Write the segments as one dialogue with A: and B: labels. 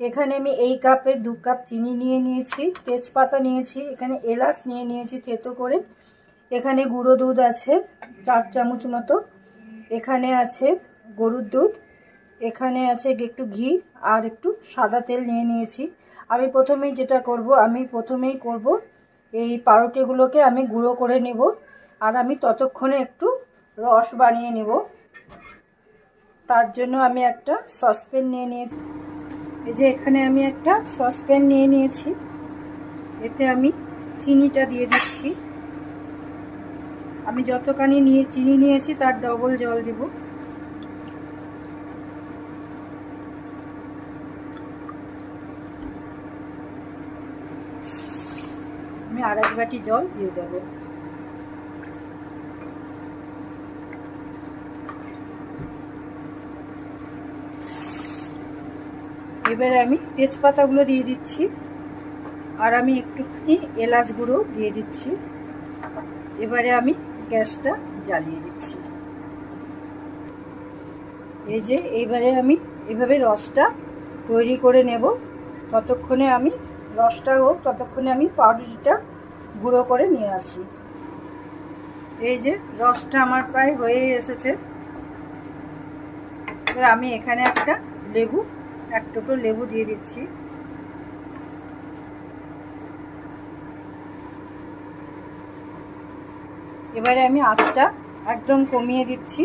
A: এখানে আমি এই কাপের দু কাপ চিনি নিয়ে নিয়েছি, তেজপাতা নিয়েছি, এখানে এলাচ নিয়ে নিয়েছি থেতো করে। এখানে গুঁড়ো দুধ আছে, চার চামচ মতো। এখানে আছে গরুর দুধ, এখানে আছে একটু ঘি আর একটু সাদা তেল নিয়ে নিয়েছি। আমি প্রথমেই যেটা করব, আমি প্রথমেই করব এই পাউরুটিগুলোকে আমি গুঁড়ো করে নেব আর আমি ততক্ষণে একটু রস বানিয়ে নেব। তার জন্য আমি একটা সসপ্যান নিয়ে নিয়েছি। এই যে এখানে আমি একটা সসপ্যান নিয়ে নিয়েছি। এতে আমি চিনিটা দিয়ে দিচ্ছি। আমি যতখানি নিয়ে চিনি নিয়েছি, তার ডবল জল দেব। আমি এক বাটি জল দিয়ে দেব। এবারে আমি তেজপাতাগুলো দিয়ে দিচ্ছি। আর আমি একটুখানি এলাচ গুঁড়ো দিয়ে দিচ্ছি। এবারে আমি গ্যাসটা জ্বালিয়ে দিচ্ছি। এই যে এইবারে আমি এভাবে রসটা তৈরি করে নেব। ততক্ষণে আমি রসটা হোক ততক্ষণে আমি পাউরুটিটা গুঁড়ো করে নিয়ে আসি। এই যে রসটা আমার প্রায় হয়ে এসেছে। এবার আমি এখানে একটা লেবু এক টুকরো লেবু দিয়ে দিচ্ছি। এবারে আমি আঁচটা একদম কমিয়ে দিচ্ছি।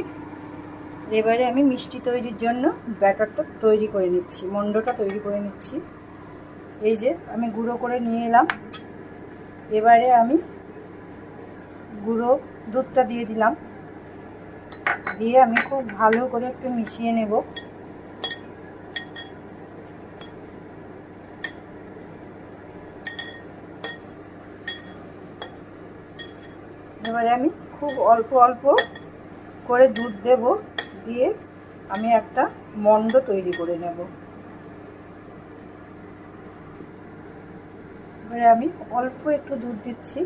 A: এবারে আমি মিষ্টি তৈরির জন্য ব্যাটারটা তৈরি করে নিচ্ছি, মণ্ডটা তৈরি করে নিচ্ছি। এই যে আমি গুঁড়ো করে নিয়ে এলাম। এবারে আমি গুঁড়ো দুধটা দিয়ে দিলাম। দিয়ে আমি খুব ভালো করে একটু মিশিয়ে নেব। এবারে আমি খুব অল্প অল্প করে দুধ দেব, দিয়ে আমি একটা মন্ড তৈরি করে নেব। এবারে আমি অল্প একটু দুধ দিচ্ছি।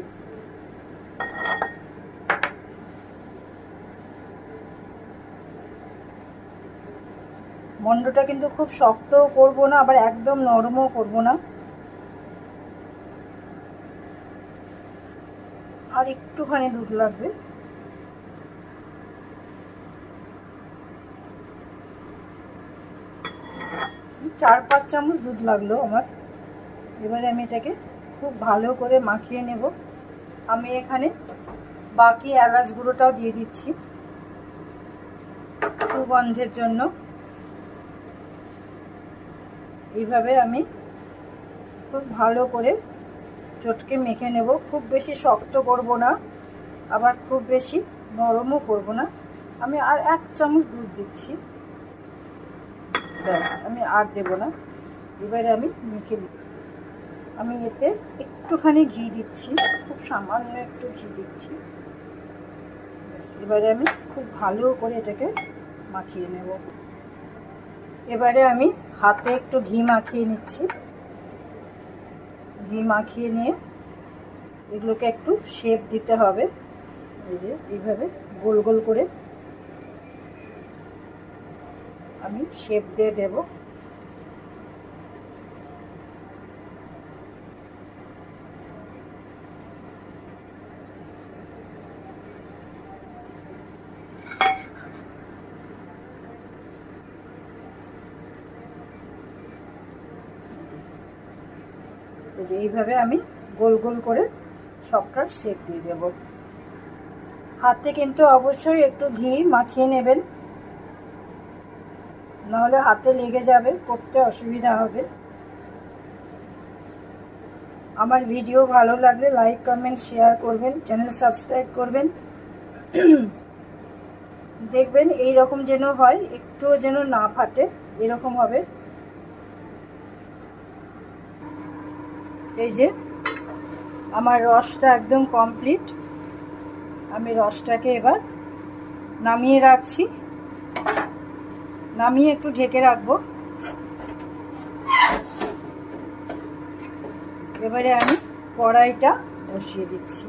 A: মন্ডটা কিন্তু খুব শক্তও করব না, আবার একদম নরমও করব না। আর একটুখানি দুধ লাগবে। চার, পাঁচ চামচ দুধ লাগল আমার। এবারে আমি এটাকে খুব ভালো করে মাখিয়ে নেব। আমি এখানে বাকি এলাচ গুঁড়োটাও দিয়ে দিচ্ছি সুগন্ধের জন্য। এইভাবে আমি খুব ভালো করে চটকে মেখে নেব। খুব বেশি শক্ত করব না, আবার খুব বেশি নরমও করব না। আমি আর এক চামচ দুধ দিচ্ছি। ব্যাস, আমি আর দেব না। এবারে আমি মেখে নিই আমি এতে একটুখানি ঘি দিচ্ছি। খুব সামান্য একটু ঘি দিচ্ছি। এবারে আমি খুব ভালো করে এটাকে মাখিয়ে নেব। এবারে আমি হাতে একটু ঘি মাখিয়ে নিচ্ছি। ঘি মাখিয়ে নিয়ে এগুলোকে একটু শেপ দিতে হবে। এই যে এইভাবে গোল গোল করে আমি শেপ দিয়ে দেব। যে এইভাবে আমি গোল গোল করে সবটার শেপ দিয়ে দেব। হাতে কিন্তু অবশ্যই একটু ঘি মাখিয়ে নেবেন। নাহলে হাতে লেগে যাবে, করতে অসুবিধা হবে। আমার ভিডিও ভালো লাগলে লাইক কমেন্ট শেয়ার করবেন চ্যানেল সাবস্ক্রাইব করবেন। দেখবেন এই রকম যেন হয়, একটুও যেন না ফাটে, এরকম হবে। এই যে, আমার রসটা একদম কমপ্লিট আমি রসটাকে এবার নামিয়ে রাখছি। নামিয়ে একটু ঢেকে রাখব। এবারে আমি কড়াইটা বসিয়ে দিচ্ছি।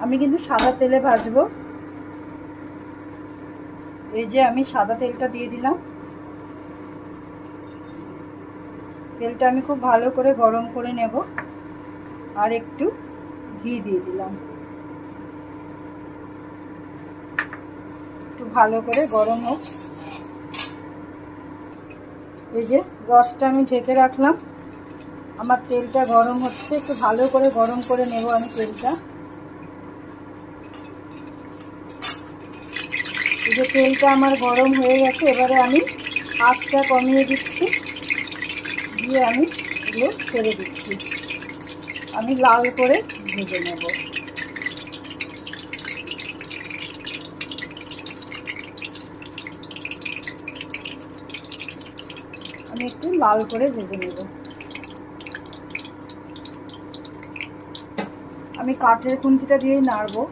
A: আমি কিন্তু সাদা তেলে ভাজবো। এই যে আমি সাদা তেলটা দিয়ে দিলাম। তেলটা আমি খুব ভালো করে গরম করে নেব আর একটু ঘি দিয়ে দিলাম। একটু ভালো করে গরম হোক। এই যে রসটা আমি ঢেকে রাখলাম। আমার তেলটা গরম হচ্ছে, একটু ভালো করে গরম করে নেব আমি তেলটা। এই যে তেলটা আমার গরম হয়ে গেছে, এবারে আমি আঁচটা কমিয়ে দিচ্ছি। দিয়ে আমি এগুলো ছেড়ে দিচ্ছি। আমি লাল করে ভেজে নেব। আমি একটু লাল করে ভেজে নেব। আমি কাঠের খুন্তিটা দিয়েই নাড়বো।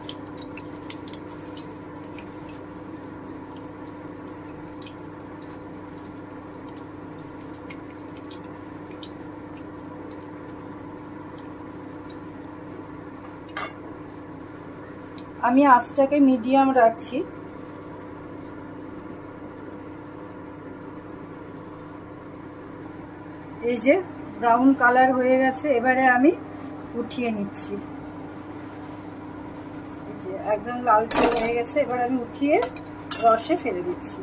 A: আমি আঁচটাকে মিডিয়াম রাখছি। এই যে ব্রাউন কালার হয়ে গেছে, এবারে আমি উঠিয়ে নিচ্ছি। এই যে একদম লালচে হয়ে গেছে, এবার আমি উঠিয়ে রসে ফেলে দিচ্ছি।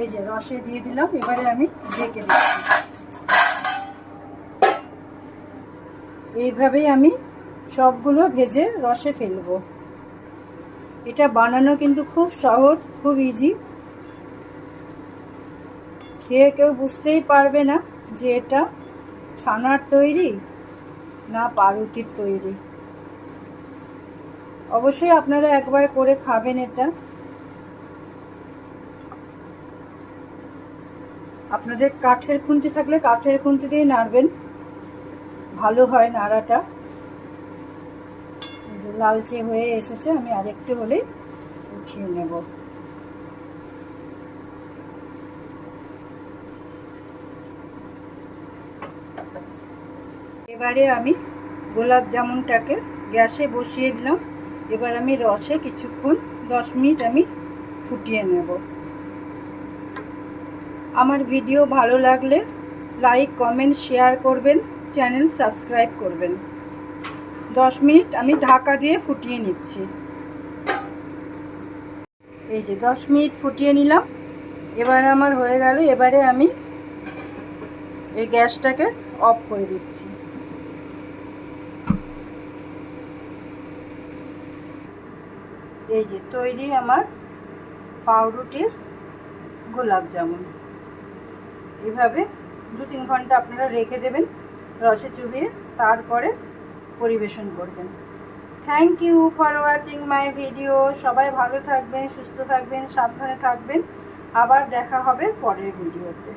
A: এই যে রসে দিয়ে দিলাম, এবারে আমি ঢেকে দিচ্ছি। এইভাবেই আমি সবগুলো ভেজে রসে ফেলব। এটা বানানো কিন্তু খুব সহজ, খুব ইজি খেয়ে কেউ বুঝতেই পারবে না যে এটা ছানার তৈরি না পাউরুটির তৈরি। অবশ্যই আপনারা একবার করে খাবেন এটা। আপনাদের কাঠের খুন্তি থাকলে কাঠের খুন্তি দিয়ে নাড়বেন। ভালো হয় নাড়াটা। লালচে হয়ে এসেছে, আমি আরেকটু হলে উঠিয়ে নেব। এবারে আমি গোলাপ জামুনটাকে গ্যাসে বসিয়ে দিলাম। এবার আমি রসে কিছুক্ষণ, দশ মিনিট আমি ফুটিয়ে নেব। আমার ভিডিও ভালো লাগলে লাইক, কমেন্ট, শেয়ার করবেন। চ্যানেল সাবস্ক্রাইব করবেন। দশ মিনিট আমি ঢাকা দিয়ে ফুটিয়ে নিচ্ছি। এই যে দশ মিনিট ফুটিয়ে নিলাম। এবার আমার হয়ে গেল, এবারে আমি এই গ্যাসটাকে অফ করে দিচ্ছি। এই যে তৈরি আমার পাউরুটির গোলাপ জামুন। এভাবে দু তিন ঘণ্টা আপনারা রেখে দেবেন। রসে চুবিয়ে তারপরে পরিবেশন করবেন। Thank you for watching my video সবাই ভালো থাকবেন, সুস্থ থাকবেন, সাবধানে থাকবেন। আবার দেখা হবে পরের ভিডিওতে